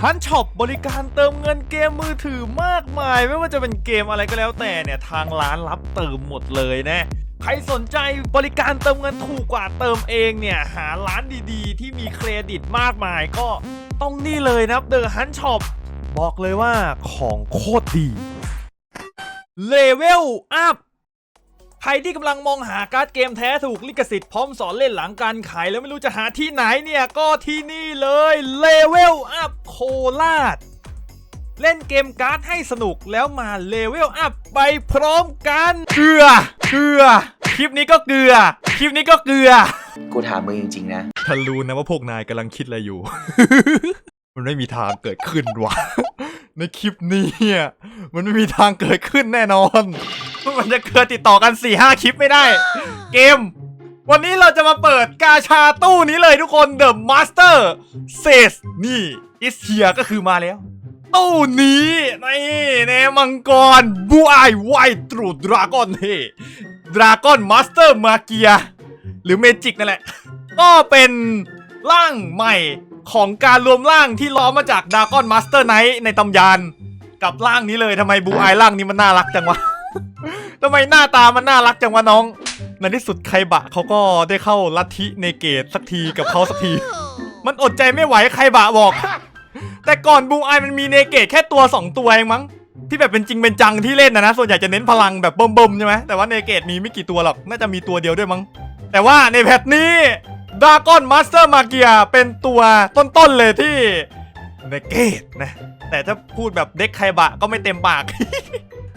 Hunt Shop บริการเติมเงินเกมมือถือมากมาย ไม่ว่าจะเป็นเกมอะไรก็แล้วแต่เนี่ยทางร้านรับเติมหมดเลยนะใครสนใจบริการเติมเงินถูกกว่าเติมเองเนี่ย หาร้านดีๆ ที่มีเครดิตมากมายก็ต้องนี่เลยนะครับ The Hunt Shop บอกเลยว่าของโคตรดีเลเวลอัพ ใครที่กำลังมองหาการ์ดเกมแท้ถูกลิขสิทธิ์พร้อมสอนเล่นหลังการขายแล้วไม่รู้จะหาที่ไหนเนี่ยก็ที่นี่เลยเลเวลอัพโคราชเล่นเกมการ์ดให้สนุกแล้วมาเลเวลอัพไปพร้อมกันเกลือเกลือคลิปนี้ก็เกลือคลิปนี้ก็เกลือกูถามมึงจริงๆนะฉันรู้นะว่าพวกนายกำลังคิดอะไรอยู่ มันไม่มีทางเกิดขึ้นวะ ในคลิปนี้มันไม่มีทางเกิดขึ้นแน่นอน มันจะเกิดติดต่อกัน4ี่ห้าคลิปไม่ได้ เกม วันนี้เราจะมาเปิดกาชาตู้นี้เลยทุกคน The Master Says นี่อิสเฮียก็คือมาแล้ว ตู้นี้นี่เนมังกรบูไอไวตรูดราก้อนเฮดราก้อนมาสเตอร์มาเกียหรือเมจิกนั่นแหละ ก็เป็นร่างใหม่ ของการรวมร่างที่ล้อมาจากดากอนมาสเตอร์ไนท์ในตำยาน กับร่างนี้เลยทำไมบูไอร่างนี้มันน่ารักจังวะ ทำไมหน้าตามันน่ารักจังวะน้อง ในที่สุดใครบะเขาก็ได้เข้าลัทธิเนเกตสักทีกับเขาสักที มันอดใจไม่ไหวใครบะบอก แต่ก่อนบูไอมันมีเนเกตแค่ตัว2ตัวเองมั้งที่แบบเป็นจริงเป็นจังที่เล่นนะนะส่วนใหญ่จะเน้นพลังแบบเบิ่มๆใช่ไหมแต่ว่าเนเกตมีไม่กี่ตัวหรอกน่าจะมีตัวเดียวด้วยมั้งแต่ว่าในแพทนี้ ดากอนมาสเตอร์มาเกียเป็นตัวต้นๆเลยที่เนเกตนะ แต่ถ้าพูดแบบเด็กไคบะก็ไม่เต็มปาก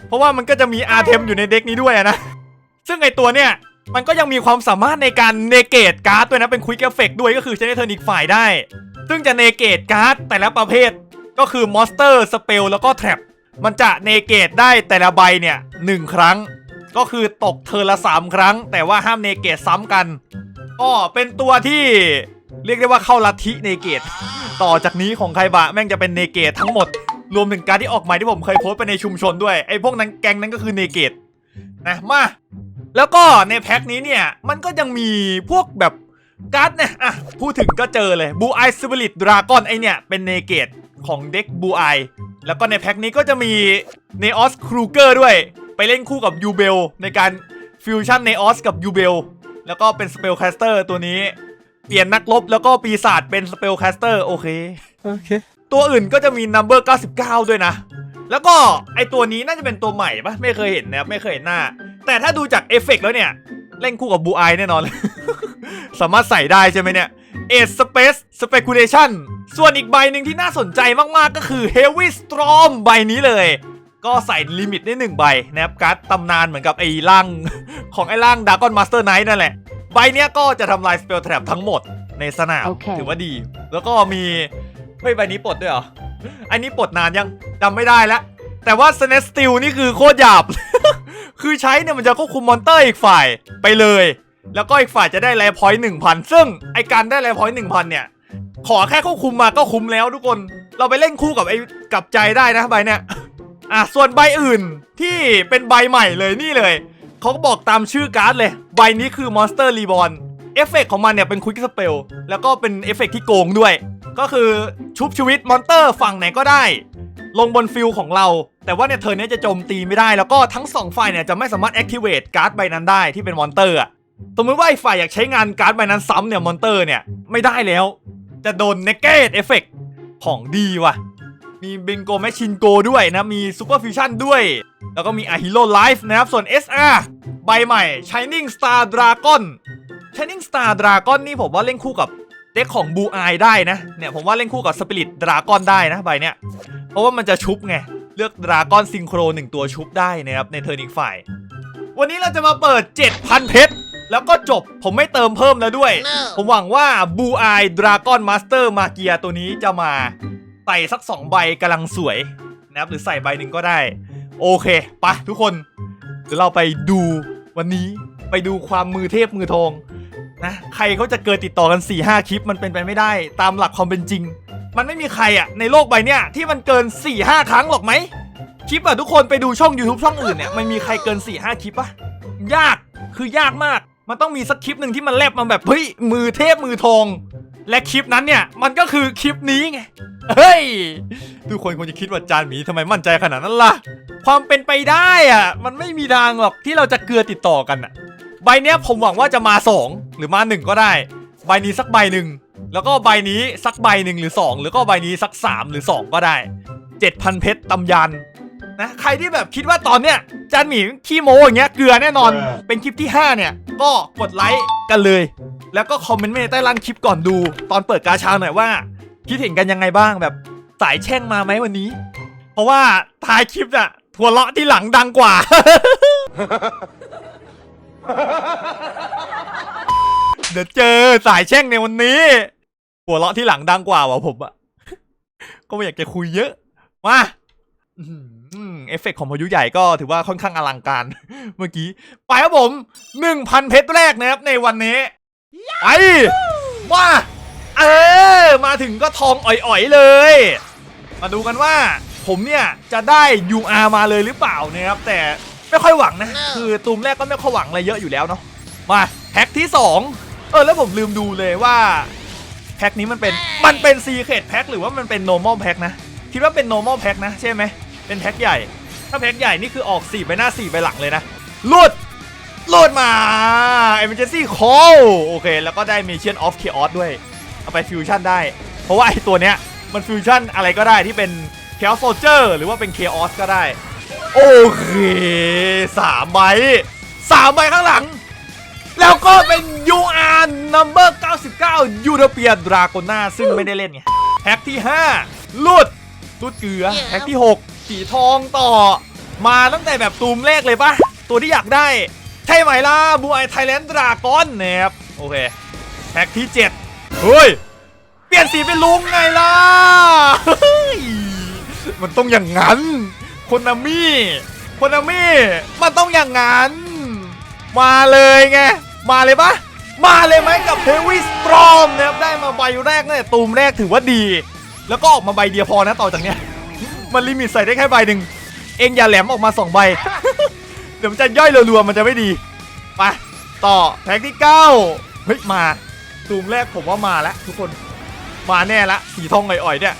เพราะว่ามันก็จะมีอาร์เทมอยู่ในเด็กนี้ด้วยนะ ซึ่งไอตัวเนี่ยมันก็ยังมีความสามารถในการเนเกตการ์ดด้วยนะ เป็นควิกเอฟเฟกด้วยก็คือใช้ในเทอร์นิกฝ่ายได้ ซึ่งจะเนเกตการ์ดแต่ละประเภทก็คือมอนสเตอร์สเปลแล้วก็แทร็ปมันจะเนเกตได้แต่ละใบเนี่ยหนึ่งครั้ง ก็คือตกเทอร์ละ 3 ครั้ง แต่ว่าห้ามเนเกตซ้ำกัน ก็เป็นตัวที่เรียกได้ว่าเข้าลัทธิเนเกต ต่อจากนี้ของใครบะแม่งจะเป็นเนเกตทั้งหมด รวมถึงการที่ออกใหม่ที่ผมเคยโพสไปในชุมชนด้วยไอ้พวกนั้นแกงนั้นก็คือเนเกตนะมาแล้วก็ในแพ็คนี้เนี่ยมันก็ยังมีพวกแบบการ์ดเนี่ยอะพูดถึงก็เจอเลยบูไอสปิริตดราก้อนไอเนี่ยเป็นเนเกตของเด็กบูไอแล้วก็ในแพ็คนี้ก็จะมีเนออสครูเกอร์ด้วย ไปเล่นคู่กับยูเบลในการฟิวชั่นเนออสกับยูเบล แล้วก็เป็นสเปลแคสเตอร์ตัวนี้ เปลี่ยนนักรบแล้วก็ปีศาจเป็นสเปลแคสเตอร์โอเค โอเค ตัวอื่นก็จะมี number 99 ด้วยนะ แล้วก็ไอตัวนี้น่าจะเป็นตัวใหม่ปะไม่เคยเห็นนะครับไม่เคยเห็นหน้า แต่ถ้าดูจากเอฟเฟกต์แล้วเนี่ย เล่นคู่กับบูไอแน่นอนเลยสามารถใส่ได้ใช่ไหมเนี่ย a s Space Speculation ส่วนอีกใบหนึ่งที่น่าสนใจมากๆก็คือ Heavy Storm ใบนี้เลย ก็ใส่ลิมิตได้หนึ่งใบนะครับการ์ดตำนานเหมือนกับไอ้ร่าง ของไอ้ร่าง Dragon Master Knight นั่นแหละ ใบเนี้ยก็จะทำลาย Spell Trap ทั้งหมดในสนามโอเคถือว่าดี แล้วก็มีเฮ้ยใบนี้ปลดด้วยเหรอ อันนี้ปลดนานยังจำไม่ได้แล้ว แต่ว่า s n e s t e e l นี่คือโคตรหยาบ คือใช้เนี่ยมันจะควบคุมมอนเตอร์อีกฝ่ายไปเลย แล้วก็อีกฝ่ายจะได้แรพอยต์หนึ่งพันซึ่งไอการได้แรพอยต์หนึ่งพันเนี่ย ขอแค่ควบคุมมาก็คุ้มแล้วทุกคน เราไปเล่นคู่กับไอ้กับใจได้นะใบเนี่ย อะส่วนใบอื่นที่เป็นใบใหม่เลยนี่เลย เขาก็บอกตามชื่อการ์ดเลย ใบนี้คือ Monster Reborn เอฟเฟกต์ของมันเนี่ยเป็น Quick Spell แล้วก็เป็นเอฟเฟกต์ที่โกงด้วย ก็คือชุบชีวิตมอนเตอร์ฝั่งไหนก็ได้ ลงบนฟิลของเรา แต่ว่าเนี่ยเธอเนี่ยจะโจมตีไม่ได้ แล้วก็ทั้งสองฝ่ายเนี่ยจะไม่สามารถ activate การ์ดใบนั้นได้ที่เป็นมอนเตอร์อะสมมติว่าไอ้ฝ่ายอยากใช้งานการ์ดใบนั้นซ้ำเนี่ยมอนเตอร์เนี่ยไม่ได้แล้ว จะโดน negate effect ของดีว่ะ มีเบงโกแมชชินโกด้วยนะ มีซูเปอร์ฟิวชั่นด้วย แล้วก็มีอาฮิโ o ไลฟ์นะครับ ส่วน SR ใบใหม่ Shining Star Dragon Shining Star Dragon นี่ผมว่าเล่นคู่กับเด็กของบูไอได้นะ เนี่ยผมว่าเล่นคู่กับ Spirit Dragon ได้นะใบเนี้ย เพราะว่ามันจะชุบไง เลือกดราก้อนซิงโครหนึ่งตัวชุบได้นะครับในเทอร์นิกฝ่าย วันนี้เราจะมาเปิด 7,000 เพชรแล้วก็จบผมไม่เติมเพิ่มแล้วด้วย ผมหวังว่าบูไอดราก้อนมาสเตอร์มาเกียตัวนี้จะมา ใส่สัก 2 ใบกำลังสวยนะครับหรือใส่ใบหนึ่งก็ได้ โอเคปะทุกคนเดี๋ยวเราไปดูวันนี้ไปดูความมือเทพมือทองนะใครเขาจะเกิดติดต่อกัน4 5คลิปมันเป็นไปไม่ได้ ตามหลักความเป็นจริง มันไม่มีใครอะในโลกใบเนี้ยที่มันเกิน4 5ครั้งหรอกไหมคลิปอะทุกคนไปดูช่อง YouTube ช่องอื่นเนี่ยมันมีใครเกิน4 5คลิปปะยากคือยากมาก มันต้องมีสักคลิปหนึ่งที่มันแลบมาแบบเฮ้ยมือเทพมือทอง และคลิปนั้นเนี่ยมันก็คือคลิปนี้ไง เฮ้ย ทุกคนคงจะคิดว่าจานหมีทำไมมั่นใจขนาดนั้นล่ะ ความเป็นไปได้อะมันไม่มีทางหรอกที่เราจะเกลือติดต่อกันอะใบเนี้ยผมหวังว่าจะมา 2 หรือมา 1 ก็ได้ ใบนี้สักใบหนึ่ง แล้วก็ใบนี้สักใบหนึ่งหรือ 2 หรือก็ใบนี้สัก 3 หรือ 2 ก็ได้ 7,000 เพชรตำยัน นะใครที่แบบคิดว่าตอนเนี้ยจานหมีขี้โมอย่างเงี้ยเกลือแน่นอน เป็นคลิปที่ 5 เนี่ย ก็กดไลค์กันเลย แล้วก็คอมเมนต์ไว้ในใต้ล่างคลิปก่อนดู ตอนเปิดกาชาหน่อยว่า คิดเห็นกันยังไงบ้างแบบสายแช่งมาไหมวันนี้ เพราะว่าท้ายคลิปน่ะทัวเลาะที่หลังดังกว่า เดี๋ยวเจอสายแช่งในวันนี้หัวเราะที่หลังดังกว่าว่ะผมอะก็ไม่อยากจะคุยเยอะ มาอื้อหือ เอฟเฟกต์ของพายุใหญ่ก็ถือว่าค่อนข้างอลังการ เมื่อกี้ ไปครับผมหนึ่งพันเพชรแรกนะครับในวันนี้ ไป มา เออ มาถึงก็ทองอ่อยๆเลย มาดูกันว่าผมเนี่ยจะได้ UR มาเลยหรือเปล่านะครับ แต่ไม่ค่อยหวังนะ คือตูมแรกก็ไม่ค่อยหวังอะไรเยอะอยู่แล้วเนาะ มาแพ็คที่ 2 เออแล้วผมลืมดูเลยว่าแพ็คนี้มันเป็นมันเป็น Secret Pack หรือว่ามันเป็น Normal Pack นะ คิดว่าเป็น Normal Pack นะใช่ไหม เป็นแพ็คใหญ่ ถ้าแพ็คใหญ่นี่คือออก4ใบหน้า4ใบหลังเลยนะลุดโหลดมา Emergency Call โอเค แล้วก็ได้ Mission of Chaos ด้วย เอาไปฟิวชั่นได้ เพราะว่าไอตัวเนี้ยมันฟิวชั่นอะไรก็ได้ที่เป็น Chaos Soldier หรือว่าเป็น Chaos ก็ได้ โอเคสามใบสามใบข้างหลัง แล้วก็เป็น UR number 99ยูโรเปียดราโกนาซึ่งไม่ได้เล่นไงแพ็คที่ 5 ลุดลุดเกลือแพ็คที่ 6 สีทองต่อ มาตั้งแต่แบบตูมแรกเลยปะตัวที่อยากได้ ใช่ไหมล่ะบูไอไทยแลนด์ดราก้อนนะครับโอเคแพ็คที่ 7 เฮ้ย เปลี่ยนสีเป็นลุงไงล่ะเฮ้ยมันต้องอย่างนั้นคนนามี่คนนามี่มันต้องอย่างนั้น มาเลยไง มาเลยปะมาเลยไหมกับเฮวิสตรอมนะครับได้มาใบแรกเนี่ยตูมแรกถือว่าดี แล้วก็ออกมาใบเดียวพอนะต่อจากเนี้ย มันลิมิตใส่ได้แค่ใบหนึ่งเองอย่าแหลมออกมาสองใบ เดี๋ยวมันจะย่อยรัวๆมันจะไม่ดีไปต่อแพ็กที่9เฮ้ยมาตูมแรกผมว่ามาแล้วทุกคนมาแน่ละสีทองอ่อยๆเนี่ย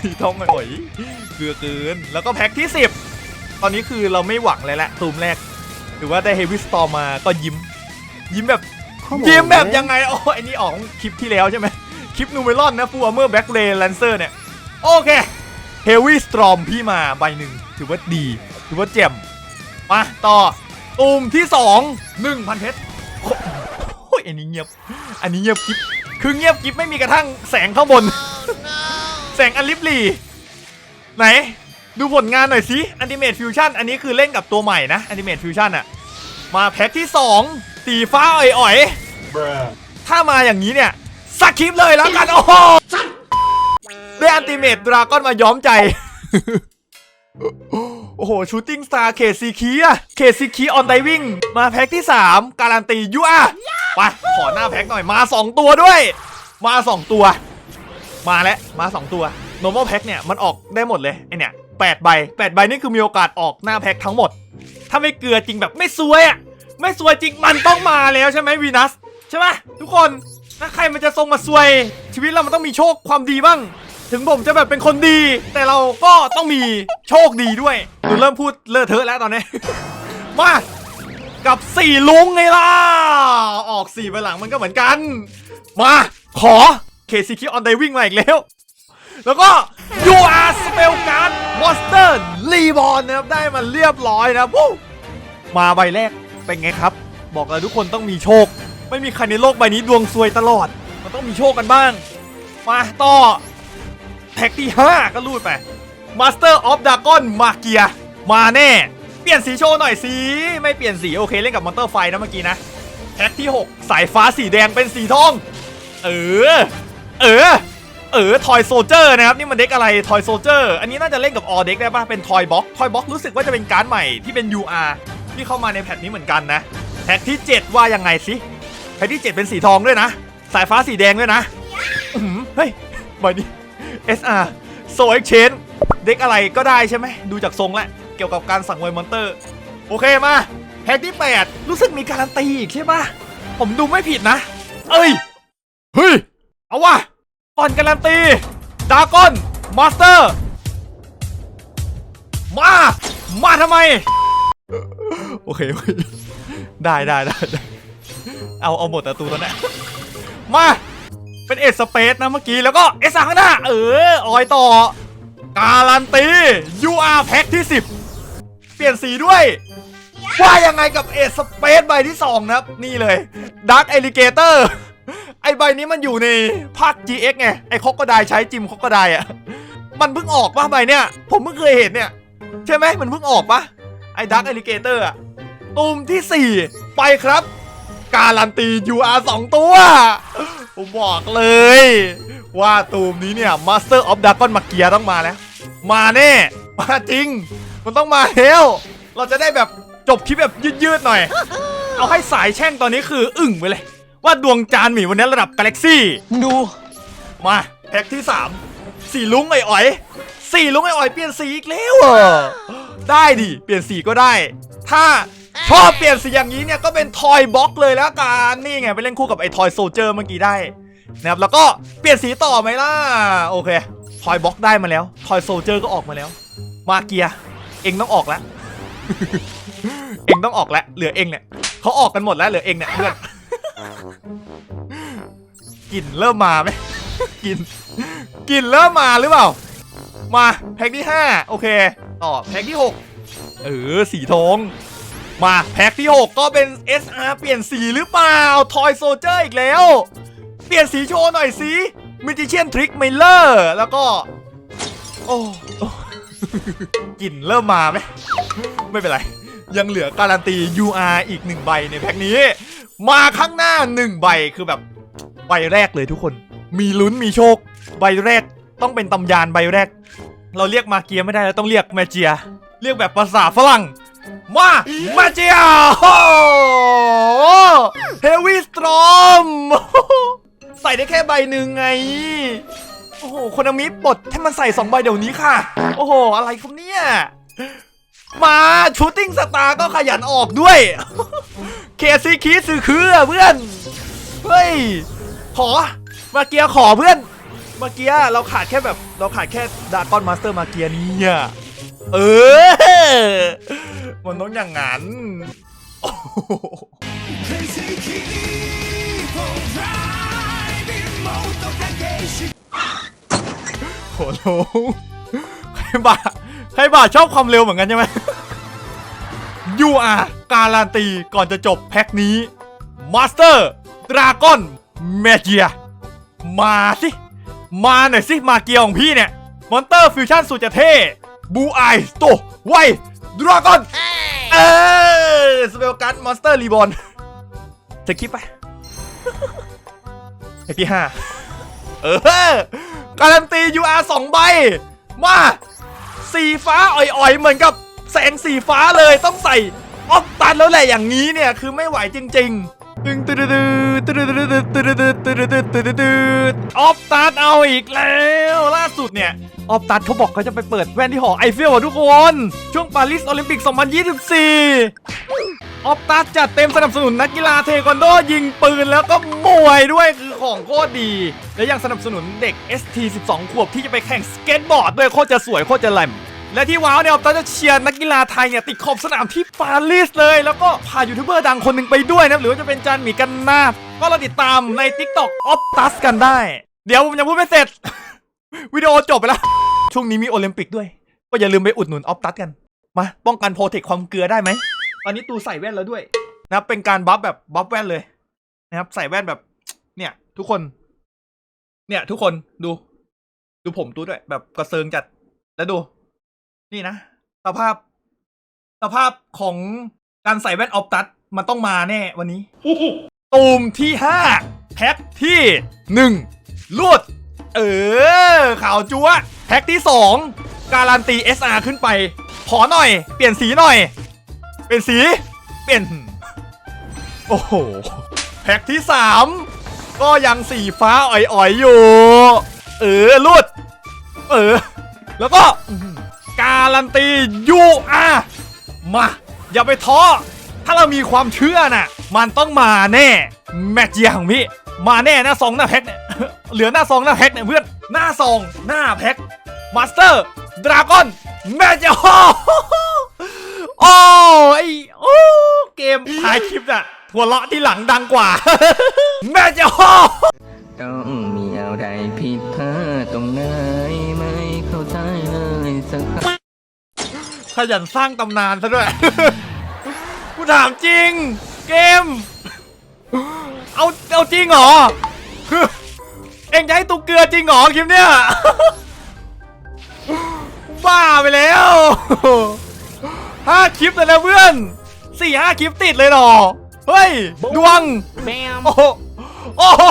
สีทองอ่อยๆเกลือเกินแล้วก็แพ็กที่ 10 ตอนนี้คือเราไม่หวังเลยแหละตูมแรกหรือว่าได้เฮฟวี่สตอร์มาก็ยิ้ม ยิ้มแบบยิ้มแบบยังไงโอ้ไอ้นี่ออกคลิปที่แล้วใช่ไหมคลิปนูเมลอนนะฟูเมอร์แบ็กเลนแลนเซอร์เนี่ยโอเค เฮฟวี่สตรอมพี่มาใบหนึ่งถือว่าดี ถือว่าเจ็มมาต่อตูมที่สองหนึ่งพันเพชรโอ้ยอันนี้เงียบ อันนี้เงียบกิฟคือเงียบกิฟไม่มีกระทั่งแสงข้างบน แสงอลิฟลีไหน ดูผลงานหน่อยสิอันติเม e ฟิวชั่นอันนี้คือเล่นกับตัวใหม่นะอันติเม e ฟิวชั่นอะมาแพ็คที่2สีฟ้าอ่อยๆ ถ้ามาอย่างนี้เนี่ยสคริปต์เลยแล้วกัน โอ้โห ได้อันติเม e ดราก้อนมาย้อมใจ โอ้โห ชูติ้งสตาร์เคซีคีอะเคซีคีออนไดวิ่ง มาแพ็คที่ 3 การันตียูอะไป ขอหน้าแพ็คหน่อย มา 2 ตัวด้วย มา 2 ตัว มาแล้ว มา 2 ตัว normal pack เนี่ย มันออกได้หมดเลยไอเนี่ย8ใบ8ใบนี่คือมีโอกาสออกหน้าแพ็คทั้งหมด ถ้าไม่เกลือจริงแบบไม่ซวยอะไม่ซวยจริงมันต้องมาแล้วใช่ไหมวีนัสใช่ปะทุกคนถ้าใครมันจะทรงมาซวย ชีวิตเรามันต้องมีโชคความดีบ้าง ถึงผมจะแบบเป็นคนดี แต่เราก็ต้องมีโชคดีด้วยหนูเริ่มพูดเลอะเทอะแล้วตอนนี้ มากับสี่ลุงไงล่ะ ออกสี่ไปหลังมันก็เหมือนกัน มา ขอ KCK on diving มาอีกแล้ว แล้วก็ UR Spell Card Monster Reborn นะครับ ได้มาเรียบร้อยนะปุ๊มาใบแรกเป็นไงครับ บอกเลยทุกคนต้องมีโชค ไม่มีใครในโลกใบนี้ดวงซวยตลอด มันต้องมีโชคกันบ้าง มาต่อ แท็กที่ 5 ก็รูดไป Master of Dragon มาเกียมาแน่ เปลี่ยนสีโชว์หน่อยสิ ไม่เปลี่ยนสี โอเคเล่นกับมอนเตอร์ไฟนะเมื่อกี้นะ แท็กที่ 6 สายฟ้าสีแดงเป็นสีทอง เออ เออ เออทอยโซเจอร์นะครับ นี่มันเด็กอะไรทอยโซเจอร์อันนี้น่าจะเล่นกับออเด็กได้ปะเป็นทอยบ็อกทอยบ็อกรู้สึกว่าจะเป็นการ์ดใหม่ที่เป็น UR ที่เข้ามาในแพทนี้เหมือนกันนะ แท็กที่ 7 ว่ายังไงสิแท็กที่ 7 เป็นสีทองด้วยนะ สายฟ้าสีแดงด้วยนะอื้อหือเฮ้ยใบนี้ SR โซเอ็กเชนเด็กอะไรก็ได้ใช่ไหม ดูจากทรงแล้วเกี่ยวกับการสั่งไวมอนเตอร์ โอเคมาแพ็กที่ 8 รู้สึกมีการันตีอีกใช่ปะผมดูไม่ผิดนะ เอ้ย เฮ้ย เอาวะก่อนการันตีดาก้อนมาสเตอร์ มา มาทำไม โอเคโอเคได้ได้ได้เอาเอาหมดประตูตอนนี้มา เป็นเอสสเปซนะเมื่อกี้แล้วก็เอสข้างหน้า เออออยต่อ การันตี UR แพ็คที่ 10 เปลี่ยนสีด้วย ว่ายังไงกับเอสเปซใบที่ 2 นะครับ นี่เลย Dark Alligator ไอใบนี้มันอยู่ในภาค GX ไง ไอคอกก็ได้ใช้จิมคอกก็ได้อะมันเพิ่งออกป่ะใบเนี้ยผมเพิ่งเคยเห็นเนี่ย ใช่ไหมมันเพิ่งออกปะไอ้ Dark Alligator อะตูมที่ 4 ไปครับ การันตี UR 2ตัว ผมบอกเลย ว่าตูมนี้เนี่ย Master of Dragon มาเกียต้องมาแล้ว มาแน่ มาจริง มันต้องมาแล้วเราจะได้แบบจบคลิปแบบยืดๆหน่อย เอาให้สายแช่งตอนนี้คืออึ่งไปเลย ว่าดวงจานหมีวันนี้ระดับกาแล็กซี่ดู มาแพ็คที่ 3 สีลุงไอ้อ๋อยสีลุงไอ้อ๋อยเปลี่ยนสีอีกแล้วเหรอได้ดิ เปลี่ยนสีก็ได้ ถ้า ชอบเปลี่ยนสีอย่างนี้เนี่ยก็เป็นทอยบ็อกเลยแล้วกันนี่ไงไปเล่นคู่กับไอ้ทอยโซเจอร์เมื่อกี้ได้นะครับแล้วก็เปลี่ยนสีต่อไหมล่ะโอเคทอยบ็อกได้มาแล้วทอยโซเจอร์ก็ออกมาแล้ว มาเกียร์เองต้องออกแล้วเองต้องออกแล้วเหลือเองเนี่ยเขาออกกันหมดแล้วเหลือเองเนี่ยเพื่อนกลิ่นเริ่มมาไหมกลิ่นกลิ่นเริ่มมาหรือเปล่า มาแพ็คที่ 5 โอเค ต่อแพ็คที่ 6 เออสีทอง มาแพ็คที่ 6 ก็เป็น SR เปลี่ยนสีหรือเปล่าทอยโซเจอร์อีกแล้ว เปลี่ยนสีโชว์หน่อยสิมิจิเชียนทริกไมเลอร์แล้วก็ โอ้กลิ่นเริ่มมาไหมไม่เป็นไร ยังเหลือการันตี UR อีกหนึ่งใบในแพ็คนี้ มาข้างหน้าหนึ่งใบคือแบบใบแรกเลยทุกคน มีลุ้นมีโชค ใบแรกต้องเป็นตำยานใบแรก เราเรียกมาเกียไม่ได้แล้วต้องเรียกแมเจีย เรียกแบบภาษาฝรั่ง มาแมเจียเฮวี่สตรอมใส่ได้แค่ใบหนึ่งไง โอ้โหคนอามิปลดให้มันใส่สองใบเดี๋ยวนี้ค่ะ โอ้โห อะไรครับเนี่ย มาชูตติ้งสตาร์ก็ขยันออกด้วย เคซีคีสือคือเพื่อน เฮ้ย ขอ มาเกียร์ขอเพื่อน มาเกียร์เราขาดแค่แบบ เราขาดแค่ดากอนมาสเตอร์มาเกียร์นี่ย เออ มันต้องอย่างนั้นโหโหโลใครบ่าใครบ่าชอบความเร็วเหมือนกันใช่ไหมยูอาการันตีก่อนจะจบแพ็คนี้มาสเตอร์ดราก้อนเมเจียมาสิ มาหน่อยสิ มาเกียร์ของพี่เนี่ย มอนเตอร์ฟิวชั่นสุดจะเท่ บูไอโตไวดราก้อนเออสเปลการ์ดมอนสเตอร์รีบอลจะคลิปไปแพ็คที่ห้าเออ การันตี UR สองใบ มา สีฟ้าอ่อยๆ เหมือนกับแสงสีฟ้าเลยต้องใส่ออฟตันแล้วแหละอย่างนี้เนี่ย คือไม่ไหวจริง ๆ ตึงตึ๊ดตึ๊ดตึ๊ดตึ๊ดตึ๊ดตึ๊ดตึ๊ดตึ๊ดตึ๊ดตึ๊ดตึ๊ด ออฟตันเอาอีกแล้วล่าสุดเนี่ยออฟตันเขาบอกเขาจะไปเปิดแว่นที่หอไอเฟลอะทุกคน ช่วงปารีสโอลิมปิก 2024 ออฟตัสจัดเต็มสนับสนุนนักกีฬาเทควันโดยิงปืนแล้วก็มวยด้วยคือของโคตรดี และยังสนับสนุนเด็ก ST 12 ขวบที่จะไปแข่งสเก็ตบอร์ดด้วยโคตรจะสวยโคตรจะแหลมและที่ว้าวเนี่ยออฟตัสจะเชียร์นักกีฬาไทยเนี่ยติดขอบสนามที่ปารีสเลย แล้วก็พายูทูบเบอร์ดังคนหนึ่งไปด้วยนะหรือว่าจะเป็นจานหมีกันนาก็เราติดตามใน TikTok ออฟตัสกันได้ เดี๋ยวผมยังพูดไม่เสร็จ วิดีโอจบไปแล้ว ช่วงนี้มีโอลิมปิกด้วย ก็อย่าลืมไปอุดหนุนออฟตัสกัน มาป้องกันโปรเทคความเกลือได้ไหม ตอนนี้ตูใส่แว่นแล้วด้วย นะครับเป็นการบัฟแบบบัฟแว่นเลย นะครับ ใส่แว่นแบบ เนี่ย ทุกคน เนี่ย ทุกคนดู ดูผมตูด้วย แบบกระเซิงจัดแล้วดู นี่นะสภาพสภาพของการใส่แว่นออฟตัสมันต้องมาแน่วันนี้ตูมที่ห้าแพ็คที่หนึ่ง ลวดเออข่าวจัวแพ็คที่สองการันตี SR ขึ้นไป ขอหน่อย เปลี่ยนสีหน่อย เปลี่ยนสี เปลี่ยน โอ้โห แพ็คที่ 3 ก็ยังสีฟ้าอ่อยๆอยู่ เออลุด เออ แล้วก็ การันตียูอามา อย่าไปท้อ ถ้าเรามีความเชื่อน่ะ มันต้องมาแน่ แมกเจียของพี่ มาแน่หน้าซองหน้าแพ็คเนี่ย เหลือหน้าซองหน้าแพ็คเนี่ยเพื่อน หน้าซองหน้าแพ็คมาสเตอร์ดราก้อนแม่เจ้าโอ้ไอโอ้เกมถ่ายคลิปน่ะหัวเราะที่หลังดังกว่าแม่เจ้าต้องมีอะไรผิดพลาดตรงไหนไม่เข้าใจเลยสักครั้งขยันสร้างตำนานซะด้วยกูถามจริง เกม เอาเอาจริงเหรอ เอ็งจะให้ตุกเกลือจริงเหรอคลิปเนี้ยบ้าไปแล้วห้าคลิปเลยนะเพื่อนสี่ห้าคลิปติดเลยเหรอเฮ้ยดวงโอ้โหโอ้โห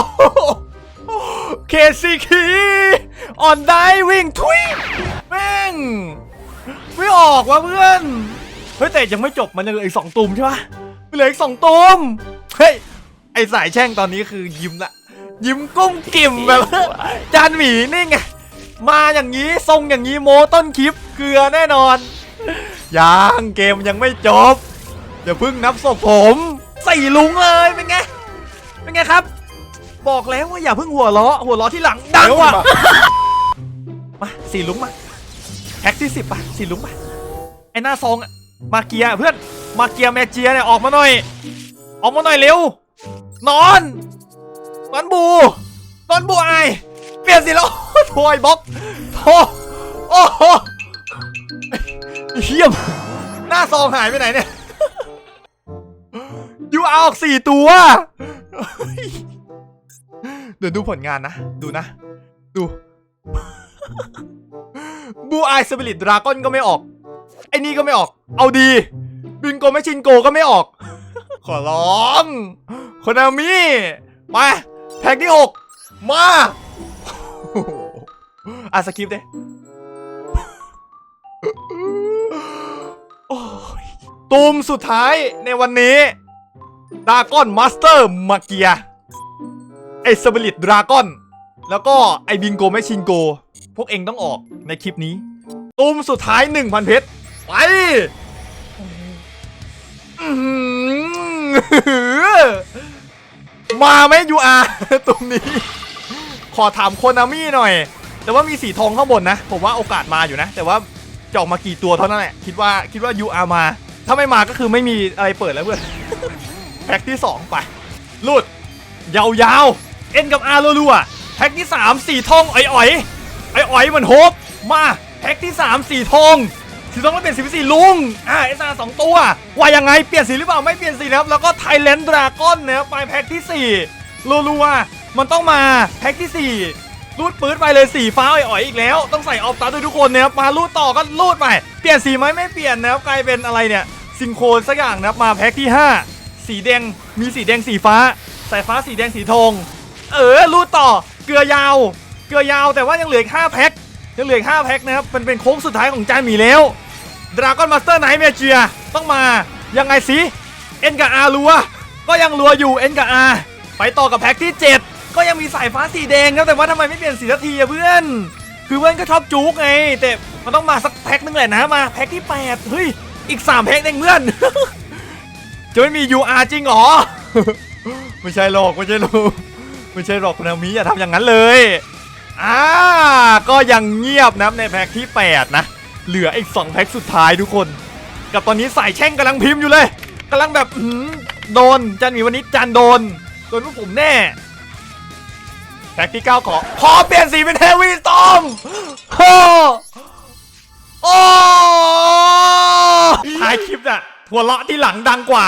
เคซีคีออนได้วิ่งทุยแม่งไม่ออกว่ะเพื่อนเฮ้ยแต่ยังไม่จบมันยังเหลืออีกสองตุ่มใช่ปะเหลืออีกสองตุ่มเฮ้ยไอสายแช่งตอนนี้คือยิ้มละ ยิ้มกุ้มกิ่มแบบจานหมีนี่ไงมาอย่างนี้ทรงอย่างนี้โมต้นคลิปเกลือแน่นอนยังเกมยังไม่จบอย่าเพิ่งนับศพผมใส่ลุงเลยเป็นไงเป็นไงครับ บอกแล้วว่าอย่าเพิ่งหัวเราะหัวเราะที่หลังดังว่ะมาสี่ลุงมาแพ็กที่สิบป่ะสี่ลุงป่ะไอหน้าซองอะมาเกียร์เพื่อนมาเกียร์แมเจียเนี่ยออกมาหน่อย ออกมาหน่อยเร็วนอน นอนบูนอนบูไอเปลี่ยนสิแล้วโทยบล็อกโทโอ้โหเฮียมหน้าซองหายไปไหนเนี่ยยูเอาออกสี่ตัวเดี๋ยวดูผลงานนะ ดูนะ ดูบูไอสปิริตดราก้อนก็ไม่ออก ไอ้นี่ก็ไม่ออก เอาดี บินโกไม่ชินโกก็ไม่ออก ขอร้องโคนามิมา แพ็กที่หกมาอะสกิปเด้โอ้ยตูมสุดท้ายในวันนี้ดาก้อนมาสเตอร์มาเกียไอสปิริตดราก้อนแล้วก็ไอบิงโกไม่ชินโก พวกเองต้องออกในคลิปนี้ ตูมสุดท้าย 1,000 เพชร ไป มาไหมยูอาตรงนี้ ขอถามโคนามี่หน่อย แต่ว่ามีสีทองข้างบนนะ ผมว่าโอกาสมาอยู่นะ แต่ว่าจะออกมากี่ตัวเท่านั้นแหละ คิดว่าคิดว่า UR มา ถ้าไม่มาก็คือไม่มีอะไรเปิดแล้วเพื่อน แพ็คที่ 2 ไปลุดยาวๆ เอ็นกับอารัวๆแพ็คที่ 3 สีทองอ่อยๆอ่อยๆเหมือนโฮปมาแพ็คที่ 3 สีทอง สีทองไม่เปลี่ยนสีเป็นสีลุง อ่าเอสอาสองตัว ว่ายังไงเปลี่ยนสีหรือเปล่าไม่เปลี่ยนสีนะครับ แล้วก็ไทยแลนด์ดราก้อนนะครับไปแพ็คที่4รัวๆมันต้องมาแพ็คที่4รูดปื๊ดไปเลยสีฟ้าอ่อยๆอีกแล้ว ต้องใส่ออฟตาด้วยทุกคนนะครับมารูดต่อก็รูดไป เปลี่ยนสีไหมไม่เปลี่ยนนะครับกลายเป็นอะไรเนี่ยซิงโครนสักอย่างนะครับมาแพ็คที่ 5 สีแดงมีสีแดงสีฟ้าสายฟ้าสีแดงสีทองเออรูดต่อเกลือยาว เกลือยาวแต่ว่ายังเหลืออีก5แพ็คยังเหลืออีก5แพ็คนะครับมันเป็นโค้งสุดท้ายของจานหมีแล้ว ดราก้อนมาสเตอร์ไนท์เมเจียต้องมายังไงสิเอ็นกับอารัวก็ยังรัวอยู่เอ็นกับอาไปต่อกับแพ็คที่ 7 ก็ยังมีสายฟ้าสีแดงครับแต่ว่าทำไมไม่เปลี่ยนสีสักทีอะเพื่อน คือเพื่อนก็ชอบจุกไง แต่มันต้องมาสักแพ็คนึงแหละนะมาแพ็คที่ 8 เฮ้ย อีก 3 แพ็คเองเพื่อน จะไม่มี UR จริงหรอ ไม่ใช่หรอกไม่ใช่หรอกไม่ใช่หรอกนามิอย่าทำอย่างนั้นเลยอ่าก็ยังเงียบนะในแพ็คที่ 8 นะ เหลืออีกสองแพ็คสุดท้ายทุกคน กับตอนนี้สายแช่งกำลังพิมพ์อยู่เลยกำลังแบบโดนจันมีวันนี้จันโดนโดนพวกผมแน่แพ็คที่9ขอขอเปลี่ยนสีเป็นเฮวี่ตอมโอ้โอ้ท้ายคลิปอะหัวเราะที่หลังดังกว่า